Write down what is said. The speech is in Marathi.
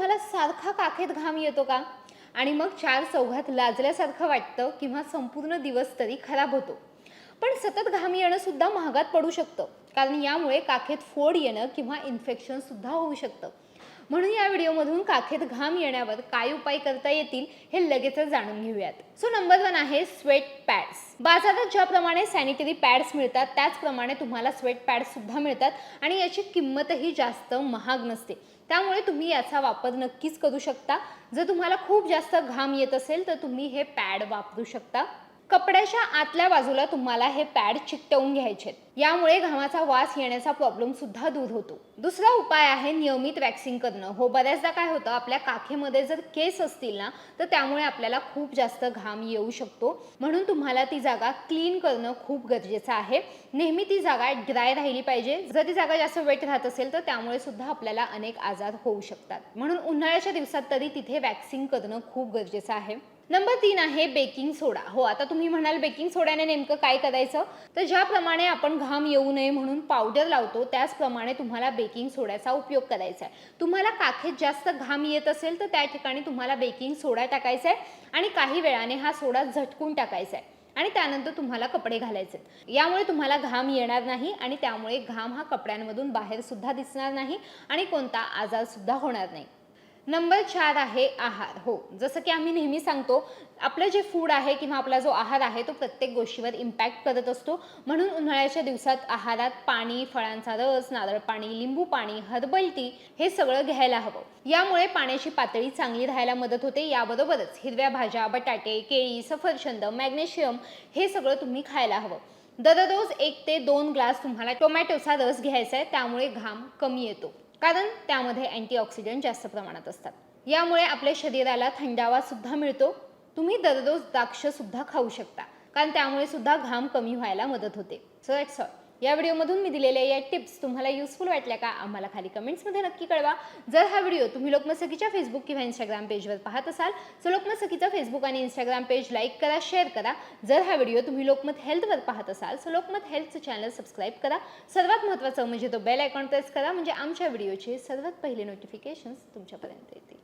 तुम्हाला सारखा काखेत घाम येतो का? आणि मग चार चौघात लाजल्यासारखं वाटतं किंवा संपूर्ण दिवस तरी खराब होतो. पण सतत घाम येणं सुद्धा महागात पडू शकतं. कारण यामुळे काखेत फोड येणं किंवा इन्फेक्शन सुद्धा होऊ शकतं. म्हणून या व्हिडिओमधून काखेत घाम येण्यावर काय उपाय करता येतील हे लगेचच जाणून घेऊयात. सो नंबर वन आहे स्वेट पॅड्स बाजारात ज्याप्रमाणे सॅनिटरी पॅड्स मिळतात त्याचप्रमाणे तुम्हाला स्वेट पॅड्स सुद्धा मिळतात आणि याची किंमतही जास्त महाग नसते. त्यामुळे तुम्ही याचा वापर नक्कीच करू शकता. जर तुम्हाला खूप जास्त घाम येत असेल तर तुम्ही हे पॅड वापरू शकता. कपड्याच्या आतल्या बाजूला तुम्हाला हे पॅड चिकटवून घ्यायचे यामुळे घामाचा वास येण्याचा प्रॉब्लेम सुद्धा दूर होतो. दुसरा उपाय आहे नियमित वॅक्सिंग करणं. हो बऱ्याचदा काय होतं आपल्या काखेमध्ये जर केस असतील ना तर त्यामुळे आपल्याला खूप जास्त घाम येऊ शकतो. म्हणून तुम्हाला ती जागा क्लीन करणं खूप गरजेचं आहे. नेहमी ती जागा ड्राय राहिली पाहिजे. जर ती जागा जास्त वेट राहत असेल तर त्यामुळे सुद्धा आपल्याला अनेक आजार होऊ शकतात. म्हणून उन्हाळ्याच्या दिवसात तरी तिथे वॅक्सिंग करणं खूप गरजेचं आहे. नंबर तीन आहे बेकिंग सोडा. हो आता तुम्ही म्हणाल बेकिंग सोड्याने नेमकं काय करायचं? तर ज्याप्रमाणे आपण घाम येऊ नये म्हणून पावडर लावतो त्याचप्रमाणे तुम्हाला बेकिंग सोड्याचा उपयोग करायचा आहे. तुम्हाला काखेत जास्त घाम येत असेल तर त्या ठिकाणी तुम्हाला बेकिंग सोडा टाकायचा आहे आणि काही वेळाने हा सोडा झटकून टाकायचा आहे. आणि त्यानंतर तुम्हाला कपडे घालायचे यामुळे तुम्हाला घाम येणार नाही आणि त्यामुळे घाम हा कपड्यांमधून बाहेर सुद्धा दिसणार नाही आणि कोणता आजार सुद्धा होणार नाही. नंबर चार आहे आहार. हो जसं की आम्ही नेहमी सांगतो आपलं जे फूड आहे किंवा आपला जो आहार आहे तो प्रत्येक गोष्टीवर इम्पॅक्ट करत असतो. म्हणून उन्हाळ्याच्या दिवसात आहारात पाणी फळांचा रस नारळ पाणी लिंबू पाणी हर्बल टी हे सगळं घ्यायला हवं. यामुळे पाण्याची पातळी चांगली राहायला मदत होते. याबरोबरच हिरव्या भाज्या बटाटे केळी सफरचंद मॅग्नेशियम हे सगळं तुम्ही खायला हवं. दररोज एक ते दोन ग्लास तुम्हाला टोमॅटोचा रस घ्यायचा आहे त्यामुळे घाम कमी येतो. कारण त्यामध्ये अँटीऑक्सिडंट जास्त प्रमाणात असतात. यामुळे आपल्या शरीराला थंडावा सुद्धा मिळतो. तुम्ही दररोज द्राक्ष सुद्धा खाऊ शकता. कारण त्यामुळे सुद्धा घाम कमी व्हायला मदत होते. सो दॅट्स ऑल या व्हिडिओमधून मी दिलेल्या या टिप्स तुम्हाला युजफुल वाटल्या का आम्हाला खाली कमेंट्समध्ये नक्की कळवा. जर हा व्हिडिओ तुम्ही लोकमसखीच्या फेसबुक किंवा इंस्टाग्राम पेजवर पाहत असाल तर लोकमसखीचा फेसबुक आणि इंस्टाग्राम पेज लाईक करा शेअर करा. जर हा व्हिडिओ तुम्ही लोकमत हेल्थवर पाहत असाल तर लोकमत हेल्थचं चॅनल सबस्क्राईब करा. सर्वात महत्त्वाचं म्हणजे तो बेल आयकॉन प्रेस करा म्हणजे आमच्या व्हिडिओचे सर्वात पहिले नोटिफिकेशन्स तुमच्यापर्यंत येतील.